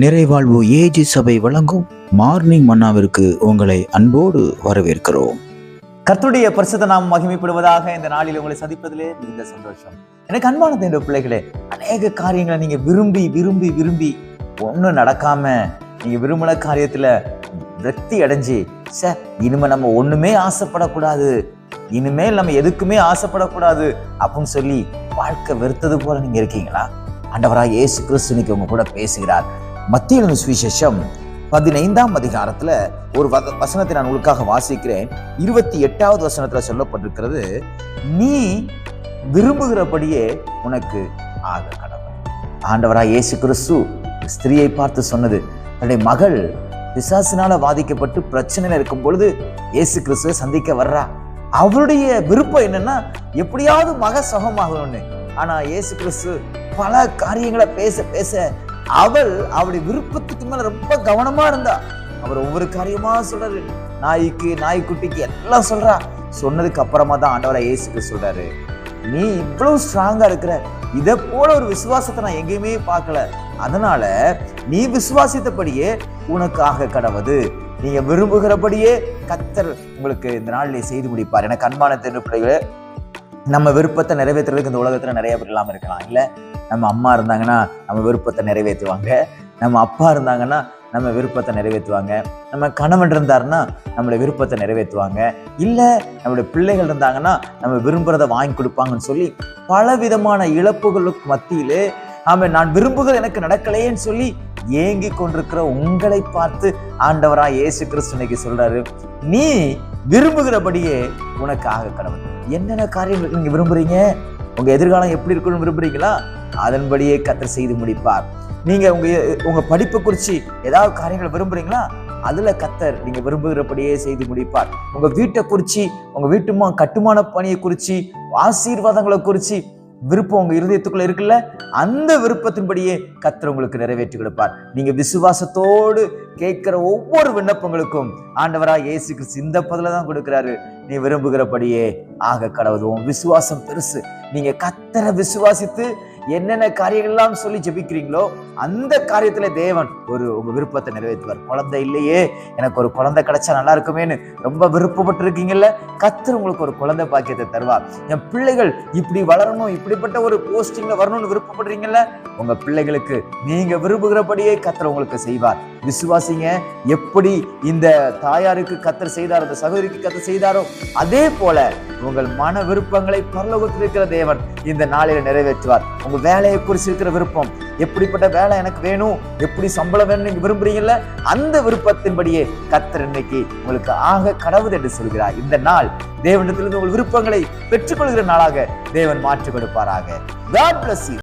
நிறைவாழ்வு AG சபை வழங்கும் morning மன்னாவிற்கு உங்களை அன்போடு வரவேற்கிறோம். கர்த்துடைய பரிசுத்த நாம் மகிமைப்படுவதாக இந்த நாளில் உங்களை சந்திப்பதிலே மிகுந்த சந்தோஷம். எனக்கு அன்பானது என்ற பிள்ளைகளே அநேக காரியங்களை நீங்க விரும்பி விரும்பி விரும்பி ஒன்றும் நடக்காம நீங்க விரும்பின காரியத்துல விரக்தி அடைஞ்சு சே இனிமே நம்ம ஒண்ணுமே ஆசைப்படக்கூடாது. இனிமேல் நம்ம எதுக்குமே ஆசைப்படக்கூடாது. அப்படின்னு சொல்லி வாழ்க்கை வெறுத்தது போல நீங்க இருக்கீங்களா? ஆண்டவராக இயேசு கிறிஸ்து இன்னைக்கு உங்க கூட பேசுகிறார். மத்திய சுவிசேஷம் பதினைந்தாம் அதிகாரத்துல ஒரு வசனத்தை நான் உங்களுக்காக வாசிக்கிறேன். இருபத்தி எட்டாவது வசனத்துல சொல்லப்பட்டிருக்கிறது நீ விரும்புகிறபடியே உனக்கு ஆக கடவுள். ஆண்டவராய் இயேசு கிறிஸ்து ஸ்திரியை பார்த்து சொன்னது தன்னுடைய மகள் பிசாசினால பாதிக்கப்பட்டு பிரச்சனையில இருக்கும் பொழுது இயேசு கிறிஸ்துவை சந்திக்க வர்றா? அவருடைய விருப்பம் என்னன்னா எப்படியாவது மக சுகமாகணும்னு ஆனா இயேசு கிறிஸ்து பல காரியங்களை பேச பேச அவள் அவளுடைய விருப்பத்துக்கு மேல ரொம்ப கவனமா இருந்தா. அவர் ஒவ்வொரு காரியமா சொல்றாரு. நாய்க்கு நாய்க்குட்டிக்கு எல்லாம் சொல்றா. சொன்னதுக்கு அப்புறமா தான் ஆண்டவரா இயேசுக்கு சொல்றாரு. நீ இவ்வளவு ஸ்ட்ராங்கா இருக்கிற. இதை போல ஒரு விசுவாசத்தை நான் எங்கேயுமே பார்க்கல. அதனால நீ விசுவாசித்தபடியே உனக்கு ஆக கடவுது. நீங்க விரும்புகிறபடியே கத்தர் உங்களுக்கு இந்த நாளிலே செய்து முடிப்பார். எனக்கு அன்பான தெரு பிள்ளைகளை நம்ம விருப்பத்தை நிறைவேற்றுறதுக்கு இந்த உலகத்தில் நிறைய பேர் இல்லாமல் இருக்கலாம். இல்லை நம்ம அம்மா இருந்தாங்கன்னா நம்ம விருப்பத்தை நிறைவேற்றுவாங்க. நம்ம அப்பா இருந்தாங்கன்னா நம்ம விருப்பத்தை நிறைவேற்றுவாங்க. நம்ம கணவன் இருந்தாருன்னா நம்மளுடைய விருப்பத்தை நிறைவேற்றுவாங்க. இல்லை நம்மளுடைய பிள்ளைகள் இருந்தாங்கன்னா நம்ம விரும்புகிறத வாங்கி கொடுப்பாங்கன்னு சொல்லி பல விதமான இழப்புகளுக்கு மத்தியிலே ஆமாம் நான் விரும்புகிற எனக்கு நடக்கலையேன்னு சொல்லி ஏங்கி கொண்டிருக்கிற உங்களை பார்த்து ஆண்டவராக இயேசு கிறிஸ்து இன்னைக்கு சொல்கிறாரு நீ விரும்புகிறபடியே உனக்கு ஆக கடவுள். என்னென்ன காரியங்கள் நீங்கள் விரும்புகிறீங்க உங்கள் எதிர்காலம் எப்படி இருக்கணும்னு விரும்புகிறீங்களா அதன்படியே கத்தர் செய்து முடிப்பார். நீங்கள் உங்கள் உங்கள் படிப்பை குறித்து ஏதாவது காரியங்கள் விரும்புகிறீங்களா அதில் கத்தர் நீங்கள் விரும்புகிறபடியே செய்து முடிப்பார். உங்கள் வீட்டை குறித்து உங்கள் வீட்டுமா கட்டுமான பணியை குறித்து ஆசீர்வாதங்களை குறித்து விருப்பம் உங்க இருதயத்துக்குள்ள இருக்குல்ல அந்த விருப்பத்தின்படியே கத்தர் உங்களுக்கு நிறைவேற்றி கொடுப்பார். நீங்க விசுவாசத்தோடு கேட்கிற ஒவ்வொரு விண்ணப்பங்களுக்கும் ஆண்டவராக இயேசு கிறிஸ்து இந்த பதில தான் கொடுக்கிறாரு. நீ விரும்புகிறபடியே ஆக கடவுது விசுவாசம் பெருசு. நீங்க கத்தரை விசுவாசித்து என்னென்ன காரியங்கள்லாம் சொல்லி ஜெபிக்கிறீங்களோ அந்த காரியத்துல தேவன் ஒரு உங்க விருப்பத்தை நிறைவேற்றுவார். குழந்தை இல்லையே எனக்கு ஒரு குழந்தை கிடைச்சா நல்லா இருக்குமேன்னு ரொம்ப விருப்பப்பட்டு இருக்கீங்கல்ல கத்தர் உங்களுக்கு ஒரு குழந்தை பாக்கியத்தை தருவார். என் பிள்ளைகள் இப்படி வளரணும் இப்படிப்பட்ட ஒரு போஸ்டிங்ல வரணும்னு விருப்பப்படுறீங்கல்ல? உங்க பிள்ளைகளுக்கு நீங்க விரும்புகிறபடியே கத்தர் உங்களுக்கு செய்வார். விசுவாசிங்க எப்படி இந்த தாயாருக்கு கத்தர் செய்தாரோ இந்த சகோதரிக்கு கத்தர் செய்தாரோ அதே போல உங்கள் மன விருப்பங்களை பரலோகத்தில் இருக்கிற தேவன் இந்த நாளில நிறைவேற்றுவார். உங்க வேலையை குறித்து இருக்கிற விருப்பம் எப்படிப்பட்ட வேலை எனக்கு வேணும் எப்படி சம்பளம் வேணும் நீங்க விரும்புறீங்கல்ல அந்த விருப்பத்தின்படியே கத்தர் இன்னைக்கு உங்களுக்கு ஆக கடவுள் என்று சொல்கிறார். இந்த நாள் தேவனிடத்திலிருந்து உங்கள் விருப்பங்களை பெற்றுக்கொள்கிற நாளாக தேவன் மாற்றிக் கொடுப்பாராக. God bless you.